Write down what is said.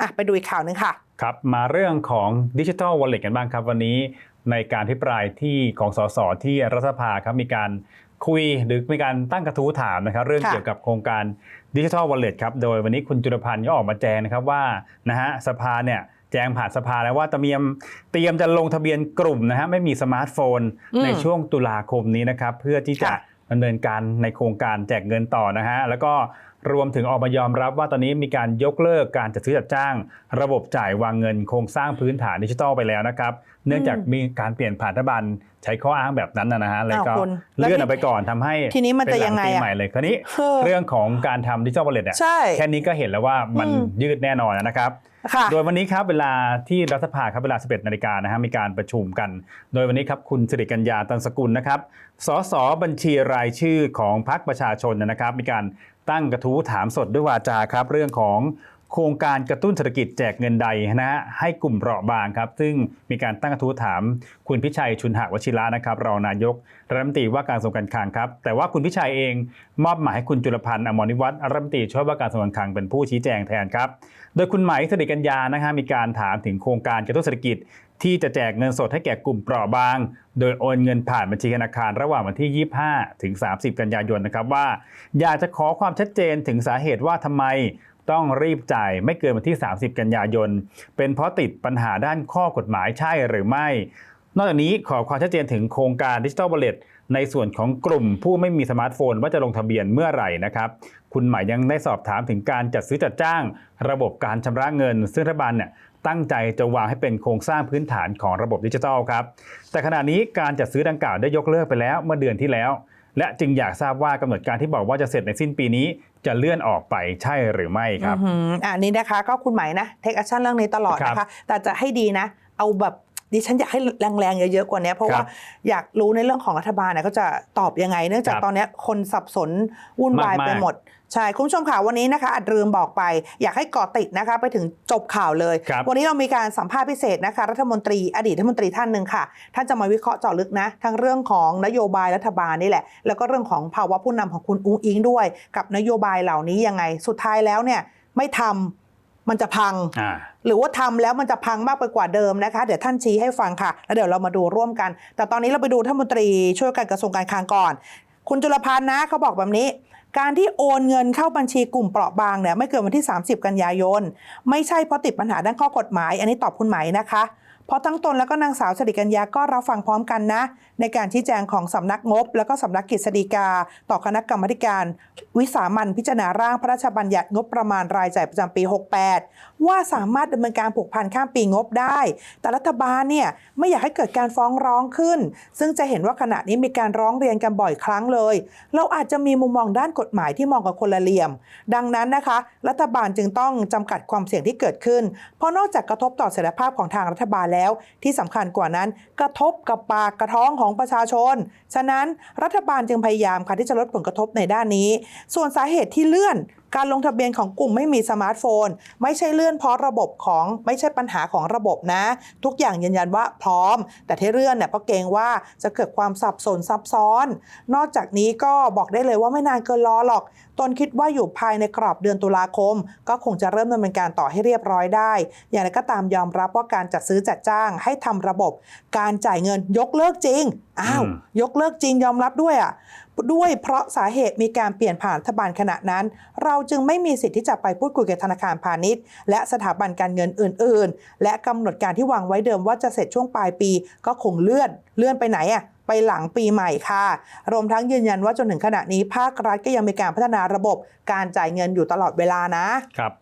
อะไปดูอีกข่าวหนึงค่ะ ครับ มาเรื่องของดิจิทัลวอลเล็ตกันบ้างครับ วันนี้ในการพิปรายที่ของสสที่รัฐสภาครับมีการคุยหรือมีการตั้งกระทู้ถามนะครับ เรื่องค่ะเกี่ยวกับโครงการดิจิทัลวอลเล็ตครับโดยวันนี้คุณจุลพันธ์ก็ออกมาแจ้งนะครับว่านะฮะสภาเนี่ยแจ้งผ่านสภาแล้วว่าเตรียมเตรียมจะลงทะเบียนกลุ่มนะฮะไม่มีสมาร์ทโฟนอืมในช่วงตุลาคมนี้นะครับ เพื่อที่จะค่ะ ดำเนินการในโครงการแจกเงินต่อนะฮะแล้วก็รวมถึงออกมายอมรับว่าตอนนี้มีการยกเลิกการจัดซื้อจัดจ้าง ระบบจ่ายวางเงินโครงสร้างพื้นฐานดิจิทัลไปแล้วนะครับ เนื่องจากมีการเปลี่ยนผ่านรัฐบาลใช้ข้ออ้างแบบนั้นนะนะฮะแล้วก็อ้าวคุณแล้วเลื่อนทีออกไปก่อนทำให้ทีนี้มันจะยังไงเป็นหลัปีอะใหม่เลยคราวนี้เออเรื่องของการทำดิจิทัลวอลเล็ตเนี่ยใช่แค่นี้ก็เห็นแล้วว่ามันอืมยืดแน่นอนนะครับค่ะ โดยวันนี้ครับเวลาที่รัฐสภาครับเวลา 11นาฬิกานะฮะมีการประชุมกัน โดยวันนี้ครับคุณสิริกัญญาตันสกุลนะครับสสบัญชีรายชื่อของพรรคประชาชนนะครับ มีการตั้งกระทู้ถามสดด้วยวาจาครับเรื่องของ โครงการกระตุ้นเศรษฐกิจแจกเงินใดนะฮะให้กลุ่มเปราะบางครับ ซึ่งมีการตั้งกระทู้ถาม คุณพิชัยชุนหวชิระนะครับรองนายกรัฐมนตรีว่าการกระทรวงการคลังครับแต่ว่าคุณพิชัยเองมอบหมายให้คุณจุลพันธ์อมรนิวัฒน์รัฐมนตรีช่วยว่าการกระทรวงการคลังเป็นผู้ชี้แจงแทนครับ โดยคุณหมายสิริกัญญานะฮะมีการถามถึงโครงการกระตุ้นเศรษฐกิจที่จะแจกเงินสดให้แก่กลุ่มเปราะบาง โดยโอนเงินผ่านบัญชีธนาคารระหว่างวันที่ 25 ถึง 30 กันยายนนะครับว่า อยากจะขอความชัดเจนถึงสาเหตุว่าทำไม ต้องรีบจ่ายไม่เกินวันที่ 30 กันยายน เป็นเพราะติดปัญหาด้านข้อกฎหมายใช่หรือไม่ นอกจากนี้ขอความชัดเจนถึงโครงการดิจิทัล w a l เลตในส่วนของกลุ่มผู้ไม่มีสมาร์ทโฟนว่าจะลงทะเบียนเมื่อไหร่นะครับ คุณหมายยังได้สอบถามถึงการจัดซื้อจัดจ้าง ระบบการชำระเงิน ซึ่งรัฐบาลเนี่ยตั้งใจจะวางให้เป็นโครงสร้างพื้นฐานของระบบดิจิทัลครับ แต่ขณะนี้การจัดซื้อดังกล่าวได้ยกเลิกไปแล้วเมื่อเดือนที่แล้ว และจึงอยากทราบว่ากำหนดการที่บอกว่าจะเสร็จในสิ้นปีนี้จะเลื่อนออกไปใช่หรือไม่ครับอือหืออ่านี่นะคะก็คุณไหมายนะเทคแอคชั่นเรื่องนี้ตลอดนะครัคะบแต่จะให้ดีนะ เอาแบบ ดิฉันอยากให้แรงๆเยอะๆกว่านี้เพราะครับว่าอยากรู้ในเรื่องของรัฐบาลเนี่ยเขาจะตอบยังไง เนื่องจากครับตอนนี้คนสับสนวุ่นวายมากๆไปหมดใช่คุณผู้ชมข่าววันนี้นะคะอัดลืมบอกไป อยากให้เกาะติดนะคะไปถึงจบข่าวเลยครับวันนี้เรามีการสัมภาษณ์พิเศษนะคะ รัฐมนตรีอดีตรัฐมนตรีท่านหนึ่งค่ะ ท่านจะมาวิเคราะห์เจาะลึกนะทั้งเรื่องของนโยบายรัฐบาลนี่แหละ แล้วก็เรื่องของภาวะผู้นำของคุณอุ้งอิงด้วย กับนโยบายเหล่านี้ยังไงสุดท้ายแล้วเนี่ยไม่ทำ มันจะพังอ่าหรือว่าทำแล้วมันจะพังมากไปกว่าเดิมนะคะ เดี๋ยวท่านชี้ให้ฟังค่ะ แล้วเดี๋ยวเรามาดูร่วมกัน แต่ตอนนี้เราไปดูท่านมนตรีช่วยการกระทรวงการคลังก่อน คุณจุลพันธ์นะเขาบอกแบบนี้การที่โอนเงินเข้าบัญชีกลุ่มเปราะบางเนี่ยไม่เกินวันที่ 30 กันยายน ไม่ใช่เพราะติดปัญหาด้านข้อกฎหมาย อันนี้ตอบคุณไหมนะคะ เพราะทั้งตนแล้วก็นางสาวสิริกัญญาก็รับฟังพร้อมกันนะ ในการชี้แจงของสำนักงบ แล้วก็สำนักกฤษฎีกา ต่อคณะกรรมการ วิสามันพิจารณาร่างพระราชบัญญัติงบประมาณรายจ่ายประจำปี 68 ว่าสามารถดำเนินการผูกพันข้ามปีงบได้ แต่รัฐบาลเนี่ยไม่อยากให้เกิดการฟ้องร้องขึ้น ซึ่งจะเห็นว่าขณะนี้มีการร้องเรียนกันบ่อยครั้งเลย เราอาจจะมีมุมมองด้านกฎหมายที่มองกับคนละเหลี่ยม ดังนั้นนะคะ รัฐบาลจึงต้องจำกัดความเสี่ยงที่เกิดขึ้น เพราะนอกจากกระทบต่อเสถียรภาพของทางรัฐบาลแล้วที่สำคัญกว่านั้นกระทบกับปากกระท้องของประชาชน ฉะนั้นรัฐบาลจึงพยายามค่ะที่จะลดผลกระทบในด้านนี้ ส่วนสาเหตุที่เลื่อน การลงทะเบียนของกลุ่มไม่มีสมาร์ทโฟน ไม่ใช่เลื่อนเพราะระบบของไม่ใช่ปัญหาของระบบนะ ทุกอย่างยืนยันว่าพร้อม แต่ที่เลื่อนเนี่ยเพราะเกรงว่าจะเกิดความสับสนซับซ้อน นอกจากนี้ก็บอกได้เลยว่าไม่นานเกินรอหรอกตนคิดว่าอยู่ภายในกรอบเดือนตุลาคม ก็คงจะเริ่มดำเนินการต่อให้เรียบร้อยได้ อย่างไรก็ตามยอมรับว่าการจัดซื้อจัดจ้างให้ทำระบบ การจ่ายเงินยกเลิกจริง อ้าวอืมยกเลิกจริงยอมรับด้วยอะด้วยเพราะสาเหตุมีการเปลี่ยนผ่านรัฐบาลขณะนั้น เราจึงไม่มีสิทธิ์ที่จะไปพูดคุยกับธนาคารพาณิชย์ และสถาบันการเงินอื่น ๆ และกำหนดการที่วางไว้เดิมว่าจะเสร็จช่วงปลายปี ก็คงเลื่อนเลื่อนไปไหนอะไปหลังปีใหม่ค่ะ รวมทั้งยืนยันว่าจนถึงขณะนี้ภาครัฐก็ยังมีการพัฒนาระบบการจ่ายเงินอยู่ตลอดเวลานะครับ